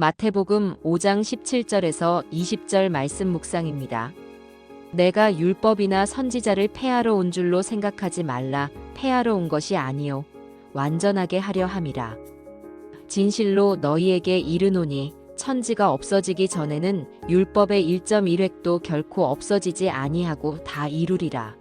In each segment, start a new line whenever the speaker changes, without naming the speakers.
마태복음 5장 17절에서 20절 말씀 묵상입니다. 내가 율법이나 선지자를 폐하러 온 줄로 생각하지 말라. 폐하러 온 것이 아니요 완전하게 하려 함이라. 진실로 너희에게 이르노니 천지가 없어지기 전에는 율법의 1.1획도 결코 없어지지 아니하고 다 이루리라.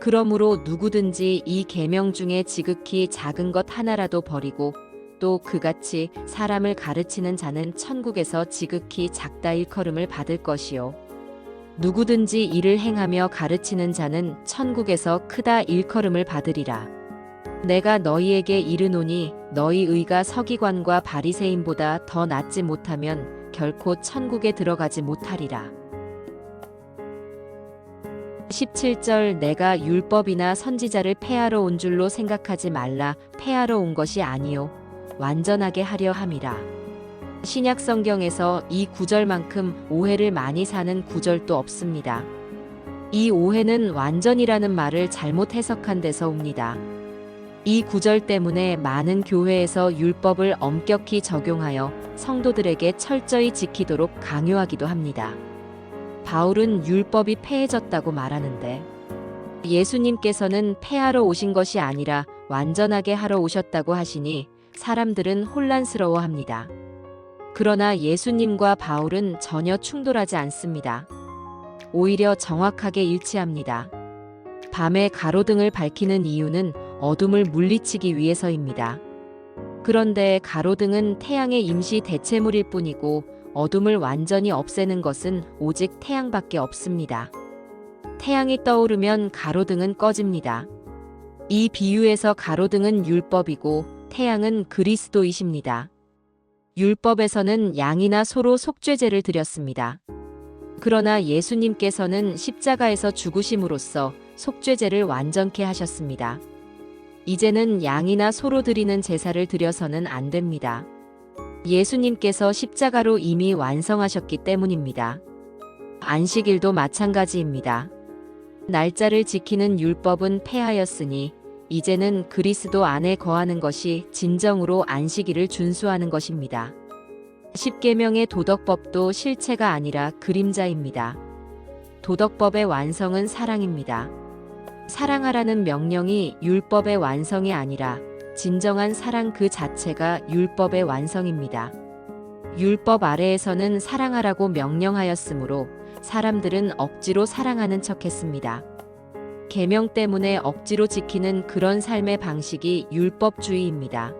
그러므로 누구든지 이 계명 중에 지극히 작은 것 하나라도 버리고 또 그같이 사람을 가르치는 자는 천국에서 지극히 작다 일컬음을 받을 것이요. 누구든지 이를 행하며 가르치는 자는 천국에서 크다 일컬음을 받으리라. 내가 너희에게 이르노니 너희 의가 서기관과 바리새인보다 더 낫지 못하면 결코 천국에 들어가지 못하리라. 17절 내가 율법이나 선지자를 폐하러 온 줄로 생각하지 말라 폐하러 온 것이 아니요 완전하게 하려 함이라. 신약 성경에서 이 구절만큼 오해를 많이 사는 구절도 없습니다. 이 오해는 완전이라는 말을 잘못 해석한 데서 옵니다. 이 구절 때문에 많은 교회에서 율법을 엄격히 적용하여 성도들에게 철저히 지키도록 강요하기도 합니다. 바울은 율법이 폐해졌다고 말하는데 예수님께서는 폐하러 오신 것이 아니라 완전하게 하러 오셨다고 하시니 사람들은 혼란스러워 합니다. 그러나 예수님과 바울은 전혀 충돌하지 않습니다. 오히려 정확하게 일치합니다. 밤에 가로등을 밝히는 이유는 어둠을 물리치기 위해서입니다. 그런데 가로등은 태양의 임시 대체물일 뿐이고 어둠을 완전히 없애는 것은 오직 태양밖에 없습니다. 태양이 떠오르면 가로등은 꺼집니다. 이 비유에서 가로등은 율법이고 태양은 그리스도이십니다. 율법에서는 양이나 소로 속죄제를 드렸습니다. 그러나 예수님께서는 십자가에서 죽으심으로써 속죄제를 완전케 하셨습니다. 이제는 양이나 소로 드리는 제사를 드려서는 안 됩니다. 예수님께서 십자가로 이미 완성하셨기 때문입니다. 안식일도 마찬가지입니다. 날짜를 지키는 율법은 폐하였으니 이제는 그리스도 안에 거하는 것이 진정으로 안식일을 준수하는 것입니다. 십계명의 도덕법도 실체가 아니라 그림자입니다. 도덕법의 완성은 사랑입니다. 사랑하라는 명령이 율법의 완성이 아니라 진정한 사랑 그 자체가 율법의 완성입니다. 율법 아래에서는 사랑하라고 명령하였으므로 사람들은 억지로 사랑하는 척했습니다. 계명 때문에 억지로 지키는 그런 삶의 방식이 율법주의입니다.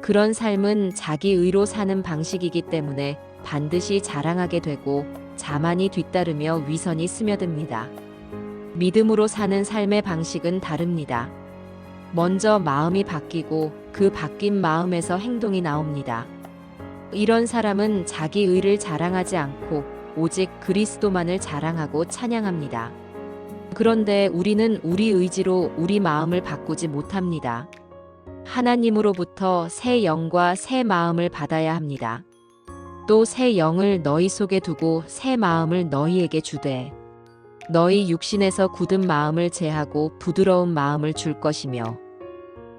그런 삶은 자기 의로 사는 방식이기 때문에 반드시 자랑하게 되고 자만이 뒤따르며 위선이 스며듭니다. 믿음으로 사는 삶의 방식은 다릅니다. 먼저 마음이 바뀌고 그 바뀐 마음에서 행동이 나옵니다. 이런 사람은 자기 의를 자랑하지 않고 오직 그리스도만을 자랑하고 찬양합니다. 그런데 우리는 우리 의지로 우리 마음을 바꾸지 못합니다. 하나님으로부터 새 영과 새 마음을 받아야 합니다. 또 새 영을 너희 속에 두고 새 마음을 너희에게 주되 너희 육신에서 굳은 마음을 제하고 부드러운 마음을 줄 것이며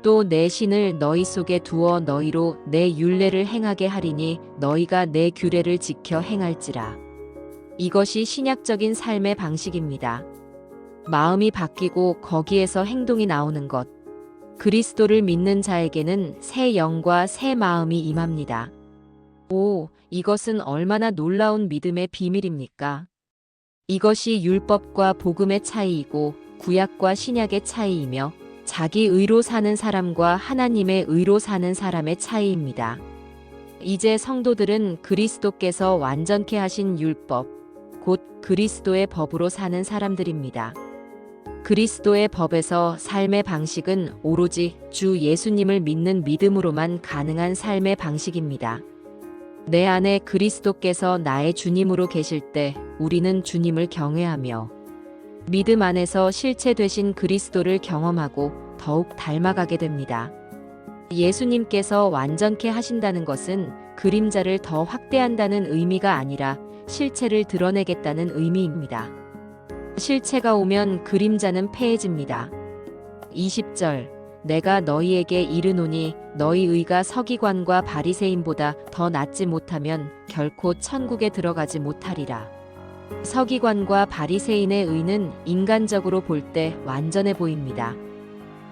또 내 신을 너희 속에 두어 너희로 내 율례를 행하게 하리니 너희가 내 규례를 지켜 행할지라. 이것이 신약적인 삶의 방식입니다. 마음이 바뀌고 거기에서 행동이 나오는 것. 그리스도를 믿는 자에게는 새 영과 새 마음이 임합니다. 오, 이것은 얼마나 놀라운 믿음의 비밀입니까? 이것이 율법과 복음의 차이이고 구약과 신약의 차이이며 자기 의로 사는 사람과 하나님의 의로 사는 사람의 차이입니다. 이제 성도들은 그리스도께서 완전케 하신 율법, 곧 그리스도의 법으로 사는 사람들입니다. 그리스도의 법에서 삶의 방식은 오로지 주 예수님을 믿는 믿음으로만 가능한 삶의 방식입니다. 내 안에 그리스도께서 나의 주님으로 계실 때 우리는 주님을 경외하며 믿음 안에서 실체 되신 그리스도를 경험하고 더욱 닮아가게 됩니다. 예수님께서 완전케 하신다는 것은 그림자를 더 확대한다는 의미가 아니라 실체를 드러내겠다는 의미입니다. 실체가 오면 그림자는 폐해집니다. 20절 내가 너희에게 이르노니 너희 의가 서기관과 바리새인보다 더 낫지 못하면 결코 천국에 들어가지 못하리라. 서기관과 바리새인의 의는 인간적으로 볼 때 완전해 보입니다.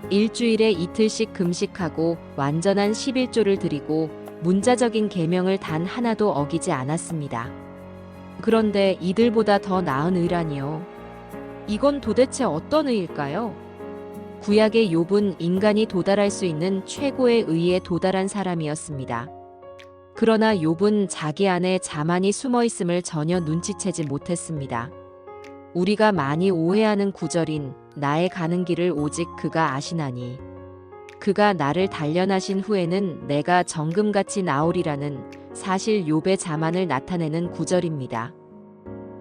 일주일에 이틀씩 금식하고 완전한 11조를 드리고 문자적인 계명을 단 하나도 어기지 않았습니다. 그런데 이들보다 더 나은 의라니요. 이건 도대체 어떤 의일까요? 구약의 욥은 인간이 도달할 수 있는 최고의 의에 도달한 사람이었습니다. 그러나 욥은 자기 안에 자만이 숨어 있음을 전혀 눈치채지 못했습니다. 우리가 많이 오해하는 구절인 나의 가는 길을 오직 그가 아시나니 그가 나를 단련하신 후에는 내가 정금같이 나오리라는 사실 욥의 자만을 나타내는 구절입니다.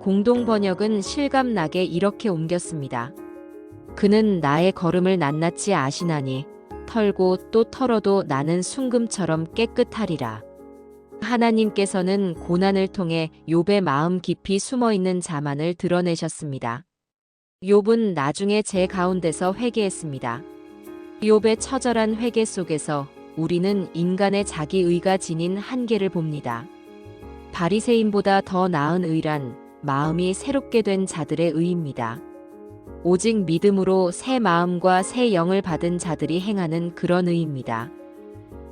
공동 번역은 실감나게 이렇게 옮겼습니다. 그는 나의 걸음을 낱낱이 아시나니 털고 또 털어도 나는 순금처럼 깨끗하리라. 하나님께서는 고난을 통해 욥의 마음 깊이 숨어 있는 자만을 드러내셨습니다. 욥은 나중에 제 가운데서 회개했습니다. 욥의 처절한 회개 속에서 우리는 인간의 자기 의가 지닌 한계를 봅니다. 바리새인보다 더 나은 의란 마음이 새롭게 된 자들의 의입니다. 오직 믿음으로 새 마음과 새 영을 받은 자들이 행하는 그런 의입니다.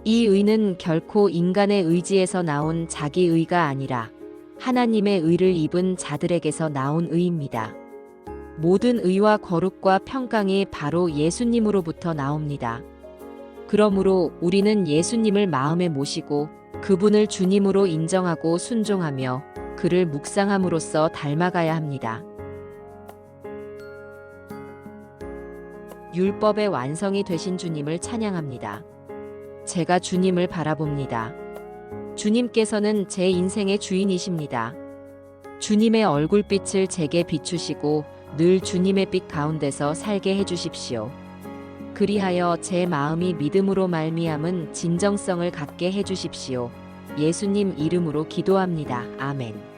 이 의는 결코 인간의 의지에서 나온 자기 의가 아니라 하나님의 의를 입은 자들에게서 나온 의입니다. 모든 의와 거룩과 평강이 바로 예수님으로부터 나옵니다. 그러므로 우리는 예수님을 마음에 모시고 그분을 주님으로 인정하고 순종하며 그를 묵상함으로써 닮아가야 합니다. 율법의 완성이 되신 주님을 찬양합니다. 제가 주님을 바라봅니다. 주님께서는 제 인생의 주인이십니다. 주님의 얼굴빛을 제게 비추시고 늘 주님의 빛 가운데서 살게 해주십시오. 그리하여 제 마음이 믿음으로 말미암은 진정성을 갖게 해주십시오. 예수님 이름으로 기도합니다. 아멘.